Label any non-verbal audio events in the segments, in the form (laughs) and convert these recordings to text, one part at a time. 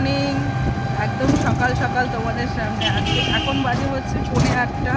Morning একদম সকাল সকাল তোমাদের সামনে। আজকে এখন বাজে হচ্ছে পৌনে আটটা।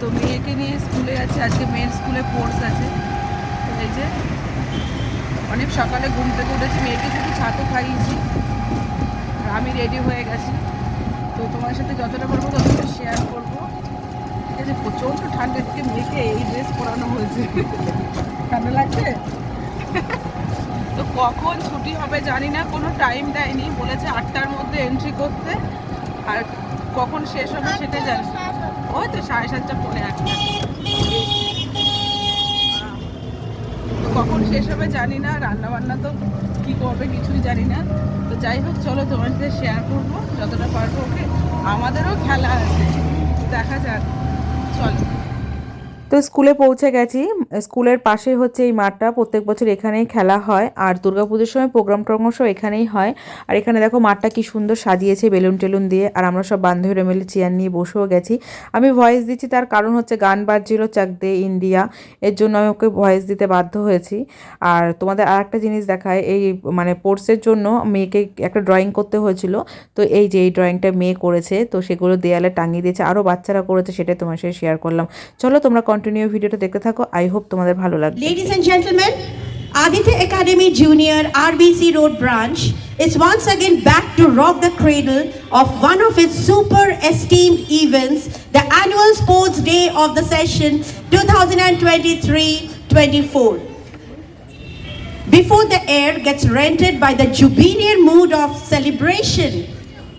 তো মেয়েকে নিয়ে স্কুলে আছে আজকে মেয়ের স্কুলে কোর্স আছে। এই যে, অনেক সকালে ঘুম থেকে উঠেছি। মেয়েকে শুধু ছাতু খাইয়েছি। আর আমি রেডি হয়ে গেছি। তো তোমার সাথে যতটা পারব ততটা শেয়ার করব। ঠিক আছে প্রচণ্ড ঠান্ডা। থেকে মেয়েকে এই ড্রেস পরানো হয়েছে। ঠান্ডা লাগছে? তো কখন ছুটি হবে জানি না, কোনো টাইম দেয়নি। বলেছে আটটার মধ্যে এন্ট্রি করতে। আর কখন শেষ হবে সেটা জানি ওই তো সাড়ে সাতটা পরে আটটা কখন শেষ হবে জানি না রান্না বান্না তো কি করবে কিছুই জানি না। তো যাই হোক, চলো তোমার সাথে শেয়ার করব, যতটা পারব ওকে আমাদেরও খেলা আছে। দেখা যাক। চলো। তো স্কুলে পৌঁছে গেছি। স্কুলের পাশে হচ্ছে এই মাঠটা। প্রত্যেক বছর এখানেই খেলা হয়। আর দুর্গাপুজোর সময় প্রোগ্রাম টোগ্রাম সব এখানেই হয়। আর এখানে দেখো মাঠটা কি সুন্দর সাজিয়েছে বেলুন টেলুন দিয়ে। আর আমরা সব বান্ধবীরা মিলে চেয়ার নিয়ে বসেও গেছি। আমি ভয়েস দিচ্ছি তার কারণ হচ্ছে গান বাজছিল চাক দে ইন্ডিয়া। এর জন্য আমি ওকে ভয়েস দিতে বাধ্য হয়েছি। আর তোমাদের আর একটা জিনিস দেখায়, এই মানে পোর্টসের জন্য মেয়েকে একটা ড্রয়িং করতে হয়েছিল। তো এই যে এই ড্রয়িংটা মেয়ে করেছে, তো সেগুলো দেয়ালে টাঙিয়ে দিয়েছে। আরও বাচ্চারা করেছে, সেটাই তোমার সাথে শেয়ার করলাম। চলো তোমরা কন্টিনিউ ভিডিওটা দেখতে থাকো আই হোপ তোমাদের ভালো লাগবে Ladies and gentlemen, Aditya Academy Junior RBC Road branch is once again back to rock the cradle of one of its super esteemed events, the annual sports day of the session 2023-24. Before the air gets rented by the jubilant mood of celebration,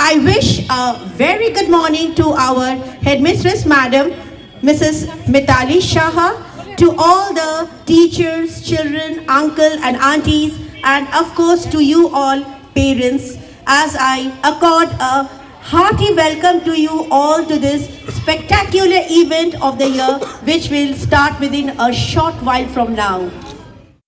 I wish a very good morning to our headmistress, Madam Mrs. Mitali Shaha, to all the teachers, children, uncle and aunties, and of course to you all parents, as I accord a hearty welcome to you all to this spectacular event of the year, which will start within a short while from now.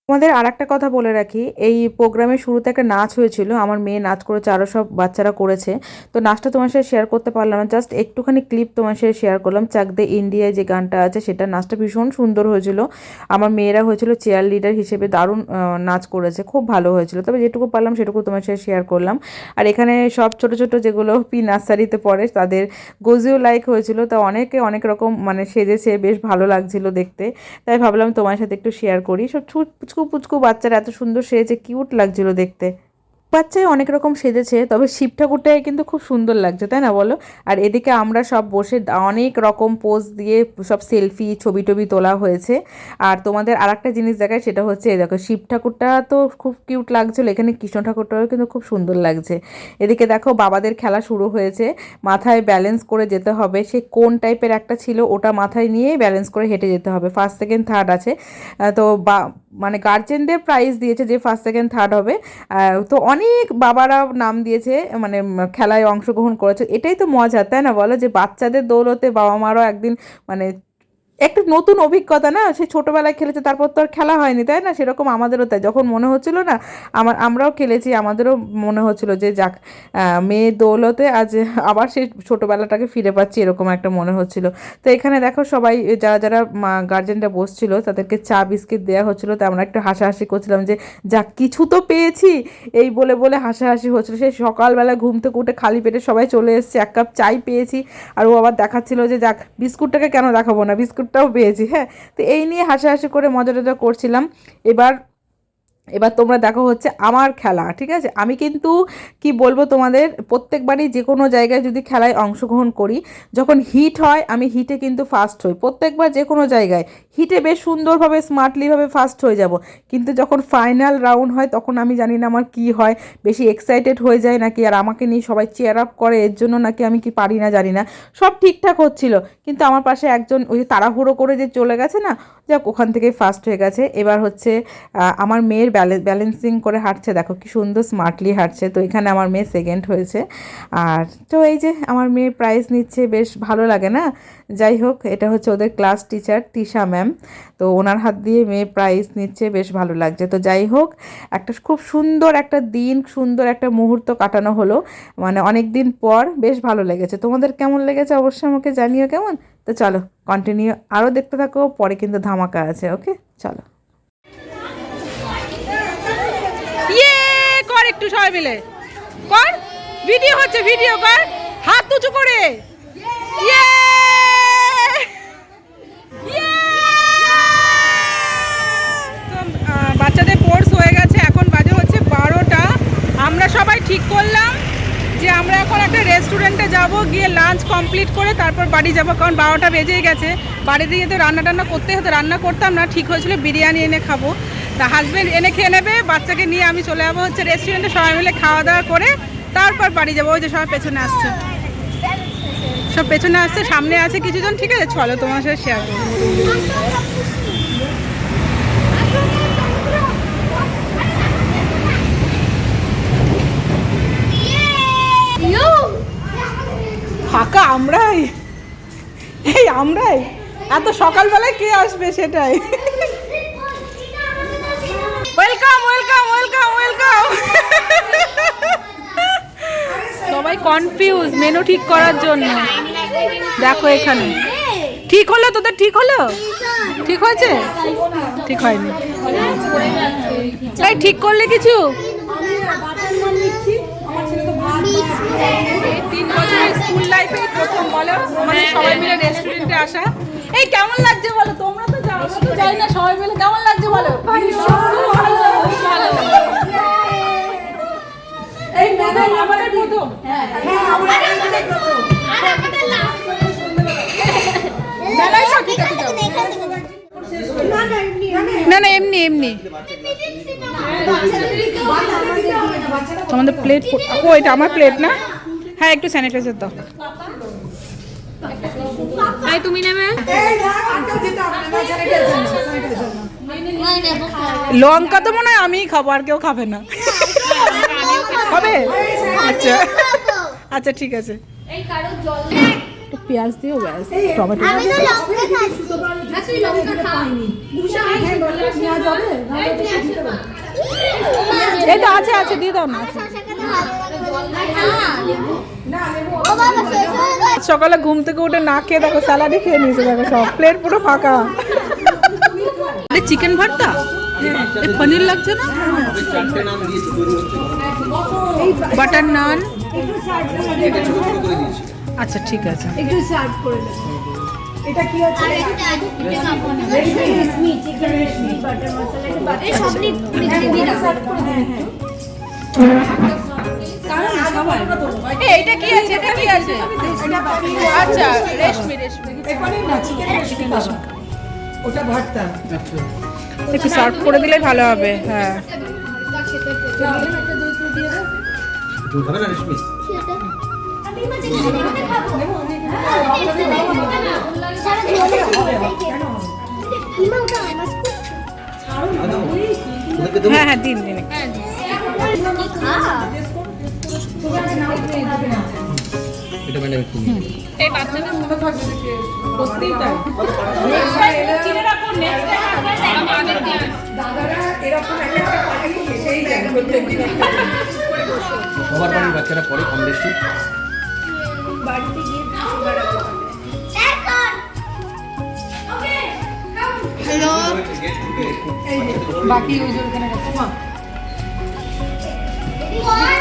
তোমাদের আর একটা কথা বলে রাখি, এই প্রোগ্রামের শুরুতে একটা নাচ হয়েছিল, আমার মেয়ে নাচ করেছে আরও সব বাচ্চারা করেছে। তো নাচটা তোমার সাথে শেয়ার করতে পারলাম না জাস্ট একটুখানি ক্লিপ তোমার সাথে শেয়ার করলাম, চাক দে ইন্ডিয়ায় যে গানটা আছে, সেটা নাচটা ভীষণ সুন্দর হয়েছিল। আমার মেয়েরা হয়েছিল চেয়ার লিডার হিসেবে দারুণ নাচ করেছে, খুব ভালো হয়েছিল। তবে যেটুকু পারলাম, সেটুকু তোমার সাথে শেয়ার করলাম। আর এখানে সব ছোট ছোট যেগুলো (laughs) পি নার্সারিতে পড়ে, তাদের গজিও লাইক হয়েছিল, তা অনেকে অনেক রকম মানে সেজেছে, বেশ ভালো লাগছিল দেখতে। তাই ভাবলাম তোমার সাথে একটু শেয়ার করি, সব পুচকু পুচকু বাচ্চারা এত সুন্দর সেজেছে কিউট লাগছিল দেখতে। বাচ্চায় অনেক রকম সেজেছে, তবে শিব ঠাকুরটাই কিন্তু খুব সুন্দর লাগছে, তাই না বলো? আর এদিকে আমরা সব বসে অনেক রকম পোজ দিয়ে সব সেলফি ছবি টবি তোলা হয়েছে। আর তোমাদের আর একটা জিনিস দেখায় সেটা হচ্ছে, এই দেখো, শিব ঠাকুরটা তো খুব কিউট লাগছিল, এখানে কৃষ্ণ ঠাকুরটাও কিন্তু খুব সুন্দর লাগছে। এদিকে দেখো, বাবাদের খেলা শুরু হয়েছে, মাথায় ব্যালেন্স করে যেতে হবে, সে কোন টাইপের একটা ছিল, ওটা মাথায় নিয়ে ব্যালেন্স করে হেঁটে যেতে হবে ফার্স্ট সেকেন্ড থার্ড আছে। তো বা মানে গার্জেনদের প্রাইজ দিয়েছে যে ফার্স্ট সেকেন্ড থার্ড হবে। তো অনেক বাবারা নাম দিয়েছে মানে খেলায় অংশগ্রহণ করেছে। এটাই তো মজা, তাই না বলো? যে বাচ্চাদের দৌলতে বাবা মারও একদিন মানে একটা নতুন অভিজ্ঞতা না, সে ছোটোবেলায় খেলেছে, তারপর তো আর খেলা হয়নি, তাই না? সেরকম আমাদেরও তাই, যখন মনে হচ্ছিল না আমার আমরাও খেলেছি, আমাদেরও মনে হচ্ছিল যে যাক মেয়ে দৌলতে আজ আবার সেই ছোটোবেলাটাকে ফিরে পাচ্ছি, এরকম একটা মনে হচ্ছিল। তো এখানে দেখো সবাই, যারা যারা গার্জেনরা বসছিল, তাদেরকে চা, বিস্কিট দেওয়া হচ্ছিল, তো আমরা একটু হাসাহাসি করছিলাম যে, যাক, কিছু তো পেয়েছি। এই বলে বলে হাসাহাসি হচ্ছিল। সেই সকালবেলা ঘুম থেকে উঠে খালি পেটে সবাই চলে এসেছে, এক কাপ চাই পেয়েছি। আর ও আবার দেখাচ্ছিল যে, যাক, বিস্কুটটাকে কেন দেখাবো না? বিস্কুটটাও পেয়েছি হ্যাঁ। তো এই নিয়ে হাসাহাসি করে মজা টজা করছিলাম। এবার এবার তোমরা দেখো হচ্ছে আমার খেলা, ঠিক আছে? আমি কিন্তু কি বলব তোমাদের, প্রত্যেকবারই যে কোনো জায়গায় যদি খেলায় অংশগ্রহণ করি, যখন হিট হয়, আমি হিটে কিন্তু ফার্স্ট হই। প্রত্যেকবার যে কোনো জায়গায় হিটে বেশ সুন্দরভাবে স্মার্টলিভাবে ফার্স্ট হয়ে যাব। কিন্তু যখন ফাইনাল রাউন্ড হয়, তখন আমি জানি না আমার কি হয়। বেশি এক্সাইটেড হয়ে যায় নাকি, আর আমাকে নিয়ে সবাই চেয়ার আপ করে, এর জন্য নাকি আমি কি পারি না জানি না। সব ঠিকঠাক হচ্ছিল। কিন্তু আমার পাশে একজন ওই যে তাড়াহুড়ো করে যে চলে গেছে না, যাক, ওখান থেকে ফার্স্ট হয়ে গেছে। এবার হচ্ছে আমার মেয়ের ব্যালেন্সিং করে হাঁটছে, দেখো কি সুন্দর স্মার্টলি হাঁটছে। তো এখানে আমার মেয়ে সেকেন্ড হয়েছে। আর তো এই যে আমার মেয়ে প্রাইজ নিচ্ছে, বেশ ভালো লাগে না? যাই হোক, এটা হচ্ছে ওদের ক্লাস টিচার তিশা ম্যাম তো ওনার হাত দিয়ে মেয়ে প্রাইজ নিচ্ছে, বেশ ভালো লাগছে। তো যাই হোক, একটা খুব সুন্দর একটা দিন, সুন্দর একটা মুহূর্ত কাটানো হলো। মানে অনেক দিন পর বেশ ভালো লেগেছে। তোমাদের কেমন লেগেছে অবশ্যই আমাকে জানিও কেমন? তো চলো কন্টিনিউ আরও দেখতে থাকো, পরে কিন্তু ধামাকা আছে ওকে চলো। একটু সবাই মিলে। কর ভিডিও হচ্ছে ভিডিও কর। হাত উঁচু করে। বাচ্চাদের কোর্স হয়ে গেছে। এখন বাজে হচ্ছে বারোটা। আমরা সবাই ঠিক করলাম যে আমরা এখন একটা রেস্টুরেন্টে যাব, গিয়ে লাঞ্চ কমপ্লিট করে তারপর বাড়ি যাব। কারণ বারোটা বেজেই গেছে। বাড়িতে গিয়ে তো রান্না টান্না করতে হতো, রান্না করতাম না, ঠিক হয়েছিল, বিরিয়ানি এনে খাব। তা হাজব্যান্ড এনে খেয়ে নেবে বাচ্চাকে নিয়ে আমি চলে যাব হচ্ছে রেস্টুরেন্টে সবাই মিলে খাওয়া দাওয়া করে তারপর বাড়ি যাব। ওই যে সবাই পেছনে আসছে। সব পেছনে আসছে সামনে আছে কিছুজন ঠিক আছে? চলো তোমার সাথে শেয়ার করব। ফাঁকা আমরাই? এই আমরাই? এত সকালবেলায় কে আসবে সেটাই? ওয়েলকাম ওয়েলকাম ওয়েলকাম ওয়েলকাম সবাই কনফিউজ মেনু ঠিক করার জন্য। দেখো এখানে। ঠিক হলো তোদের? ঠিক হলো? ঠিক হয়েছে? ঠিক হয়নি। তাই ঠিক করলে কিছু? তিন বছরের স্কুল লাইফে প্রথম বলো? সবাই মিলে রেস্টুরেন্টে আসা। এই কেমন লাগছে বলো? তোমরা তো যাও আমরা তো যাই না সবাই মিলে কেমন লাগছে বলো? এই আমাদের প্রথম। মেলায় তো ঠিক আছে যাও। না না এমনি এমনি। আমাদের প্লেট ও এটা আমার প্লেট না? হ্যাঁ একটু স্যানিটাইজার দাও। তাই তুমি নেবে লঙ্কা তো মনে হয় আমিই খাব আর কেউ খাবে না। হবে? আচ্ছা। আচ্ছা ঠিক আছে। এই কারও জল একটু পেঁয়াজ দিও ব্যাস। টমেটো। আমি তো আচ্ছা তুই এই তো আছে আছে দিয়ে দাও না। সকালে ঘুম থেকে উঠে না খেয়ে দেখো স্যালাডই খেয়ে নিয়েছে দেখো সব প্লেট পুরো ফাঁকা। চিকেন ভর্তা? পনির লাগছে না? বাটার নান? আচ্ছা ঠিক আছে। এটা কি আছে এটা কি আছে? আচ্ছা রেশমি রেশমি। ওটা ভর্তা। একটু সার্ভ করে দিলে ভালো হবে হ্যাঁ। হ্যাঁ হ্যাঁ দিন দিন। এটা ম্যাডাম একটু এই বাচ্চাদের মনে থাকবে যে সত্যিই তাই। চিনে রাখো নেক্সট দাদারা এরকম একটা একটা পাখি খেতেই প্রত্যেকদিন সবার বাড়ির বাচ্চারা পরে কম বেশি। বাকি ওই যে ওখানে গেছে মা। আর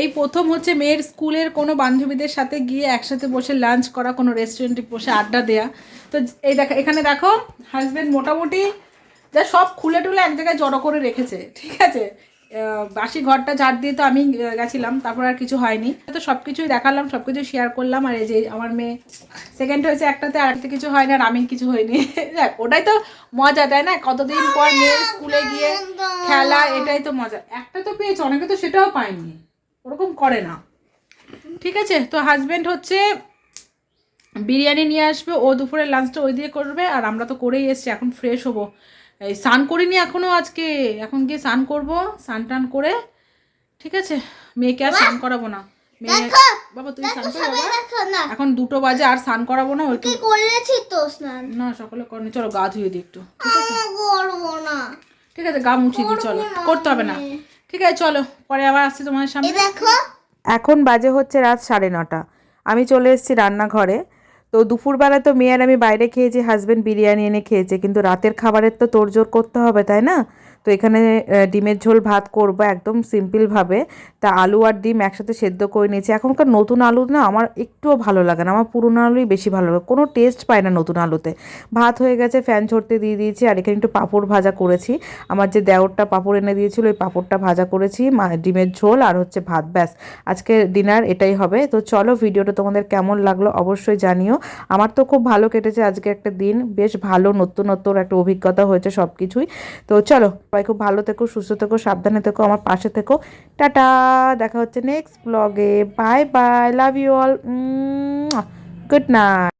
এই প্রথম হচ্ছে মেয়ের স্কুলের কোনো বান্ধবীদের সাথে গিয়ে একসাথে বসে লাঞ্চ করা কোনো রেস্টুরেন্টে বসে আড্ডা দেয়া। তো এই দেখো এখানে দেখো হাজব্যান্ড মোটামুটি যা সব খুলে টুলে এক জায়গায় জড়ো করে রেখেছে ঠিক আছে? বাসি ঘরটা ঝাড় দিয়ে তো আমি গেছিলাম তারপর আর কিছু হয়নি। তো সব কিছুই দেখালাম সব কিছু শেয়ার করলাম আর এই যে আমার মেয়ে সেকেন্ড হয়েছে একটাতে আর একটা কিছু হয়নি আর আমি কিছু হয়নি। (laughs) দেখ, ওটাই তো মজা তাই না? কতদিন পর মেয়ে স্কুলে গিয়ে খেলা এটাই তো মজা। একটা তো পেয়েছে অনেকে তো সেটাও পায়নি। ওরকম করে না। ঠিক আছে? তো হাজব্যান্ড হচ্ছে বিরিয়ানি নিয়ে আসবে ও দুপুরের লাঞ্চটা ওই দিয়ে করবে আর আমরা তো করেই এসছি এখন ফ্রেশ হব। এই স্নান করিনি এখনও আজকে এখন গিয়ে স্নান করব স্নান টান করে ঠিক আছে? মেয়েকে আর স্নান করাবো না। মেয়ে বাবা তুই স্নান এখন দুটো বাজে আর স্নান করাবো না ওই করেছি তো স্নান? না সকালে করেনি। চলো গা ধুয়ে দিই একটু ঠিক আছে? গা মুছিয়ে দিই চলো। করতে হবে না। ঠিক আছে চলো। পরে আবার আসছি তোমাদের সামনে। দেখো। এখন বাজে হচ্ছে রাত সাড়ে নটা। আমি চলে এসেছি রান্নাঘরে। তো দুপুরবেলা তো মেয়ে আর আমি বাইরে খেয়েছি হাজব্যান্ড বিরিয়ানি এনে খেয়েছে, কিন্তু রাতের খাবারের তো তোড়জোড় করতে হবে, তাই না? তো এখানে ডিমের ঝোল ভাত করব একদম সিম্পলভাবে তা আলু আর ডিম একসাথে সেদ্ধ করে নিয়েছি। এখনকার নতুন আলু না আমার একটুও ভালো লাগে না, আমার পুরনো আলুই বেশি ভালো লাগে। কোনো টেস্ট পায় না নতুন আলুতে। ভাত হয়ে গেছে ফ্যান ছড়তে দিয়ে দিয়েছি, আর এখানে একটু পাঁপড় ভাজা করেছি। আমার যে দেওরটা পাঁপড় এনে দিয়েছিল, ওই পাঁপড়টা ভাজা করেছি ডিমের ঝোল আর হচ্ছে ভাত, ব্যাস। আজকে ডিনার এটাই হবে। তো চলো, ভিডিওটা তোমাদের কেমন লাগল অবশ্যই জানিও। আমার তো খুব ভালো কেটেছে আজকে একটা দিন। বেশ ভালো, নতুনত্বর একটা অভিজ্ঞতা হয়েছে সব কিছুই তো চলো, সবাই খুব ভালো থেকো, সুস্থ থেকো, সাবধানে থেকো, আমার পাশে থেকো। টাটা, দেখা হচ্ছে নেক্সট ব্লগে bye bye love you all good night.